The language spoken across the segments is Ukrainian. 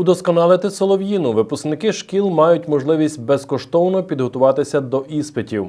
Удосконалити солов'їну випускники шкіл мають можливість безкоштовно підготуватися до іспитів.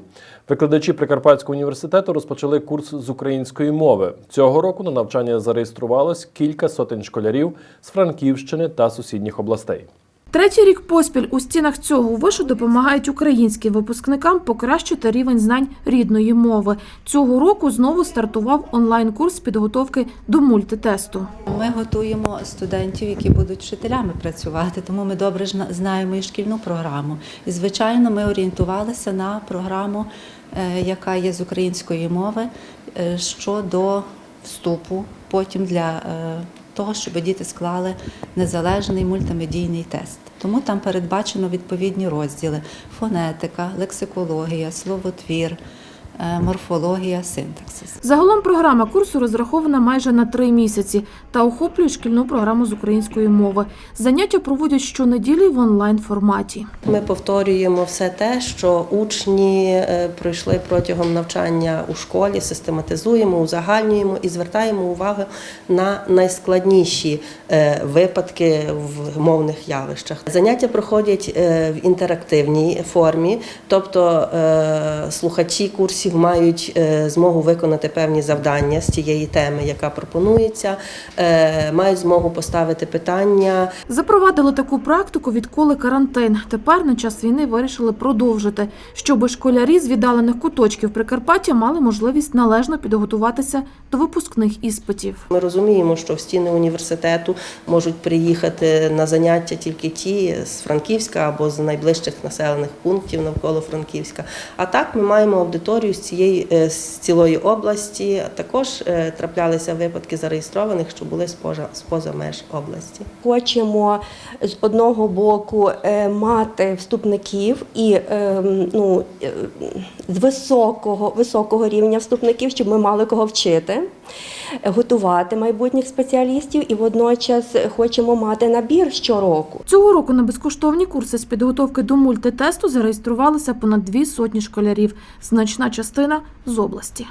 Викладачі Прикарпатського університету розпочали курс з української мови. Цього року на навчання зареєструвалось кілька сотень школярів з Франківщини та сусідніх областей. Третій рік поспіль у стінах цього вишу допомагають українським випускникам покращити рівень знань рідної мови. Цього року знову стартував онлайн-курс підготовки до мультитесту. Ми готуємо студентів, які будуть вчителями працювати, тому ми добре знаємо і шкільну програму. І, звичайно, ми орієнтувалися на програму, е, яка є з української мови е, щодо вступу, потім для е, того, щоб діти склали незалежний мультимедійний тест. Тому там передбачено відповідні розділи: фонетика, лексикологія, словотвір, морфологія, синтаксис. Загалом програма курсу розрахована майже на три місяці та охоплює шкільну програму з української мови. Заняття проводять щонеділі в онлайн форматі. Ми повторюємо все те, що учні е, пройшли протягом навчання у школі, систематизуємо, узагальнюємо і звертаємо увагу на найскладніші е, випадки в мовних явищах. Заняття проходять е, в інтерактивній формі, тобто е, слухачі курсів мають е, змогу виконати певні завдання з тієї теми, яка пропонується, е, мають змогу поставити питання. Запровадили таку практику, відколи карантин. Тепер на час війни вирішили продовжити, щоб школярі з віддалених куточків Прикарпаття мали можливість належно підготуватися до випускних іспитів. Ми розуміємо, що в стіни університету можуть приїхати на заняття тільки ті з Франківська або з найближчих населених пунктів навколо Франківська. А так ми маємо аудиторію з цієї е, з цілої області. Також е, траплялися випадки зареєстрованих, що були спожа споза меж області. Хочемо з одного боку е, мати вступників і ну, з високого, високого рівня вступників, щоб ми мали кого вчити, готувати майбутніх спеціалістів, і водночас хочемо мати набір щороку. Цього року на безкоштовні курси з підготовки до мультитесту зареєструвалися понад дві сотні школярів. Значна частина з області.